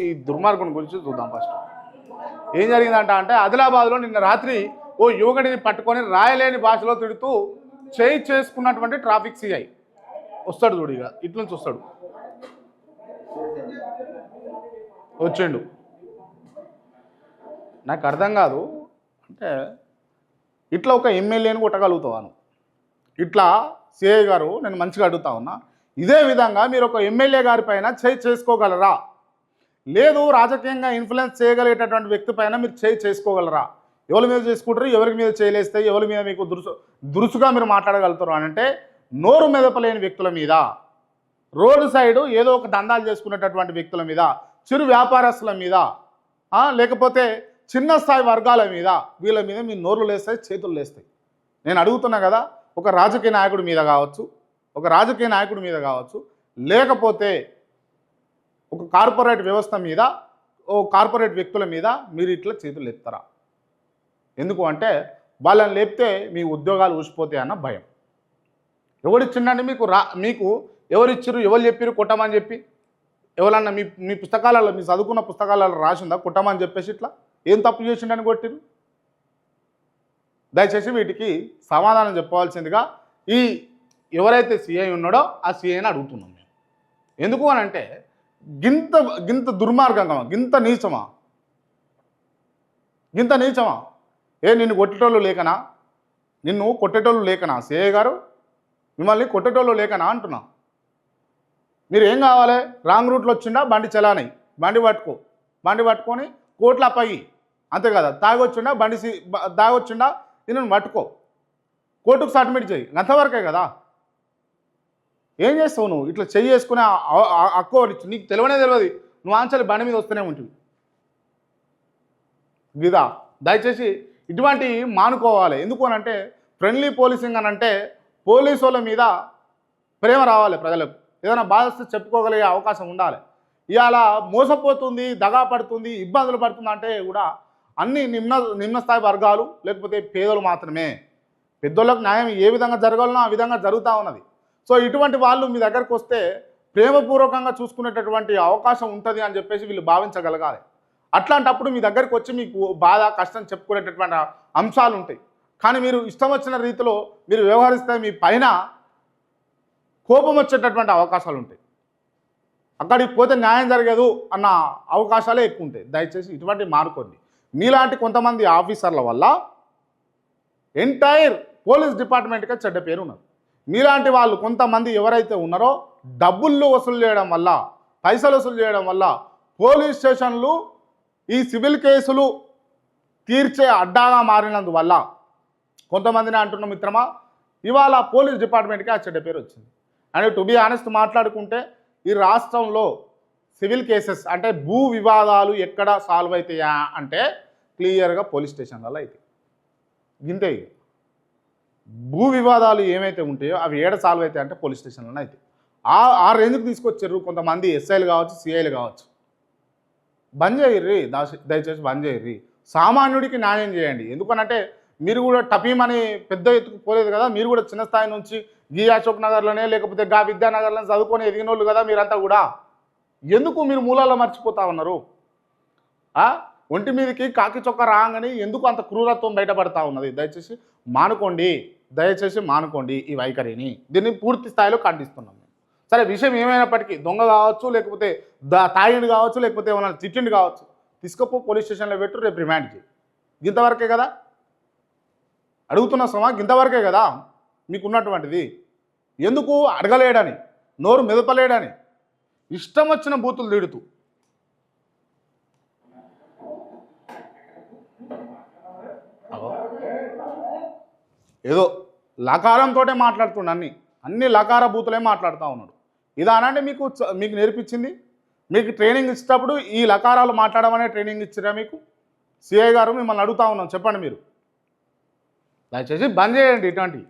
ఈ దుర్మార్గుని గురించి చూద్దాం ఫస్ట్ ఏం జరిగిందంట అంటే ఆదిలాబాద్లో నిన్న రాత్రి ఓ యువకుడిని పట్టుకొని రాయలేని భాషలో తిడుతూ చేయి చేసుకున్నటువంటి ట్రాఫిక్ సిఐ వస్తాడు చూడు ఇక ఇట్ల నుంచి వస్తాడు. వచ్చిండు నాకు అర్థం కాదు అంటే ఇట్లా ఒక ఎమ్మెల్యేని కొట్టగలుగుతాను ఇట్లా సిఐ గారు నేను మంచిగా అడుగుతా ఉన్నా ఇదే విధంగా మీరు ఒక ఎమ్మెల్యే గారి పైన చేయి చేసుకోగలరా? లేదు రాజకీయంగా ఇన్ఫ్లుయెన్స్ చేయగలిగేటటువంటి వ్యక్తి పైన మీరు చేయి చేసుకోగలరా? ఎవరి మీద చేసుకుంటారు ఎవరి మీద చేయలేస్తే ఎవరి మీద మీకు దురుసు దురుసుగా మీరు మాట్లాడగలుగుతారు అని అంటే నోరు మెదపలేని వ్యక్తుల మీద రోడ్డు సైడు ఏదో ఒక దందాలు చేసుకునేటటువంటి వ్యక్తుల మీద చిరు వ్యాపారస్తుల మీద లేకపోతే చిన్న స్థాయి వర్గాల మీద వీళ్ళ మీద మీ నోర్లు లేస్తాయి చేతులు లేస్తాయి. నేను అడుగుతున్నా కదా ఒక రాజకీయ నాయకుడి మీద కావచ్చు ఒక రాజకీయ నాయకుడి మీద కావచ్చు లేకపోతే ఒక కార్పొరేట్ వ్యవస్థ మీద ఓ కార్పొరేట్ వ్యక్తుల మీద మీరు ఇట్లా చేతులు ఎత్తారా ఎందుకు అంటే వాళ్ళని లేపితే మీ ఉద్యోగాలు ఊసిపోతాయి అన్న భయం. ఎవరిచ్చిండండి మీకు రా మీకు ఎవరిచ్చిర్రు ఎవరు చెప్పిర్రు కొట్టమని చెప్పి? ఎవరన్నా మీ మీ పుస్తకాలలో మీ చదువుకున్న పుస్తకాలలో రాసిందా? కొట్టమని చెప్పేసి ఇట్లా? ఏం తప్పు చేసిండని కొట్టిరు దయచేసి వీటికి సమాధానం చెప్పవలసిందిగా ఈ ఎవరైతే సీఐ ఉన్నాడో ఆ సీఐని అడుగుతున్నాం మేము. ఎందుకు అని అంటే గింత గింత దుర్మార్గంగా గింత నీచమా? గింత నీచమా? ఏ నిన్ను కొట్టేటోళ్ళు లేకనా? నిన్ను కొట్టేటోళ్ళు లేకనా? సేయ గారు మిమ్మల్ని కొట్టేటోళ్ళు లేకనా అంటున్నా. మీరు ఏం కావాలి? రాంగ్ రూట్లో వచ్చిండా? బండి చలాని. బండి పట్టుకో. బండి పట్టుకొని కోట్ల పై అంతే కదా? తాగొచ్చిండా? బండి తాగొచ్చిండా? నేను పట్టుకో. కోర్టుకు సబ్మిట్ చేయి. అంతవరకే కదా? ఏం చేస్తావు నువ్వు? ఇట్లా చెయ్యి వేసుకునే అక్కో నీకు తెలియనే తెలియదు. నువ్వు ఆన్సర్ బండి మీద వస్తూనే ఉంటుంది విధా దయచేసి ఇటువంటి మానుకోవాలి. ఎందుకు అని అంటే ఫ్రెండ్లీ పోలీసింగ్ అని అంటే పోలీసు వాళ్ళ మీద ప్రేమ రావాలి ప్రజలకు. ఏదైనా బాధిస్తే చెప్పుకోగలిగే అవకాశం ఉండాలి. ఇవాళ మోసపోతుంది దగా పడుతుంది ఇబ్బందులు పడుతుంది అంటే కూడా అన్ని నిమ్న నిమ్న స్థాయి వర్గాలు లేకపోతే పేదలు మాత్రమే. పెద్దోళ్ళకు న్యాయం ఏ విధంగా జరగాలనో ఆ విధంగా జరుగుతూ ఉన్నది. సో ఇటువంటి వాళ్ళు మీ దగ్గరకు వస్తే ప్రేమపూర్వకంగా చూసుకునేటటువంటి అవకాశం ఉంటుంది అని చెప్పేసి వీళ్ళు భావించగలగాలి. అట్లాంటప్పుడు మీ దగ్గరికి వచ్చి మీకు బాధ కష్టం చెప్పుకునేటటువంటి అంశాలు ఉంటాయి. కానీ మీరు ఇష్టం వచ్చిన రీతిలో మీరు వ్యవహరిస్తే మీ పైన కోపం వచ్చేటటువంటి అవకాశాలు ఉంటాయి. అక్కడికి పోతే న్యాయం జరగదు అన్న అవకాశాలే ఎక్కువ ఉంటాయి. దయచేసి ఇటువంటి మానుకోండి మీలాంటి కొంతమంది ఆఫీసర్ల వల్ల ఎంటైర్ పోలీస్ డిపార్ట్మెంట్గా చెడ్డ పేరు ఉన్నారు మీలాంటి వాళ్ళు కొంతమంది ఎవరైతే ఉన్నారో డబ్బులు వసూలు చేయడం వల్ల పైసలు వసూలు చేయడం వల్ల పోలీస్ స్టేషన్లు ఈ సివిల్ కేసులు తీర్చే అడ్డాగా మారినందువల్ల కొంతమందిని అంటున్న మిత్రమా ఇవాళ పోలీస్ డిపార్ట్మెంట్కి ఆ చెడ్డ పేరు వచ్చింది. అండ్ టు బి ఆనెస్ట్ మాట్లాడుకుంటే ఈ రాష్ట్రంలో సివిల్ కేసెస్ అంటే భూ వివాదాలు ఎక్కడ సాల్వ్ అవుతాయా అంటే క్లియర్గా పోలీస్ స్టేషన్లలో అయితే ఇంతే భూ వివాదాలు ఏమైతే ఉంటాయో అవి ఏడ సాల్వ్ అవుతాయి అంటే పోలీస్ స్టేషన్లోనే అయితే ఆ ఆ రేంజ్కి తీసుకొచ్చారు కొంతమంది ఎస్ఐలు కావచ్చు సిఐలు కావచ్చు. బంద్ చేయర్రి దయచేసి బంద్ చేయర్రి. సామాన్యుడికి న్యాయం చేయండి. ఎందుకనంటే మీరు కూడా టపీమని పెద్ద ఎత్తుకు పోలేదు కదా మీరు కూడా చిన్న స్థాయి నుంచి గీ అశోక్ నగర్లోనే లేకపోతే గా విద్యానగర్లో చదువుకొని ఎదిగిన వాళ్ళు కదా మీరంతా కూడా. ఎందుకు మీరు మూలాల్లో మర్చిపోతా ఉన్నారు? ఒంటి మీదకి కాకి చొక్క రాగానే ఎందుకు అంత క్రూరత్వం బయటపడతా ఉన్నది? దయచేసి మానుకోండి. దయచేసి మానుకోండి ఈ వైఖరిని. దీన్ని పూర్తి స్థాయిలో ఖండిస్తున్నాం మేము. సరే విషయం ఏమైనప్పటికీ దొంగ కావచ్చు లేకపోతే దా తాగిండు కావచ్చు లేకపోతే ఏమైనా తిట్టిండు కావచ్చు తీసుకపో పోలీస్ స్టేషన్లో పెట్టు రేపు రిమాండ్ చేయి. ఇంతవరకే కదా? అడుగుతున్న సమా ఇంతవరకే కదా? మీకున్నటువంటిది. ఎందుకు? అడగలేడని నోరు మెదపలేడని. ఇష్టం వచ్చిన బూతులు తిడుతూ. ఏదో లకారంతో మాట్లాడుతుండ అన్ని. అన్ని లకార బూతులే మాట్లాడుతూ ఉన్నాడు. ఇదానంటే మీకు మీకు నేర్పించింది? మీకు ట్రైనింగ్ ఇచ్చేటప్పుడు ఈ లకారాలు మాట్లాడమనే ట్రైనింగ్ ఇచ్చిరా మీకు? సిఐ గారు మిమ్మల్ని అడుగుతా ఉన్నాం చెప్పండి మీరు. దయచేసి బంద్ చేయండి ఇటువంటివి.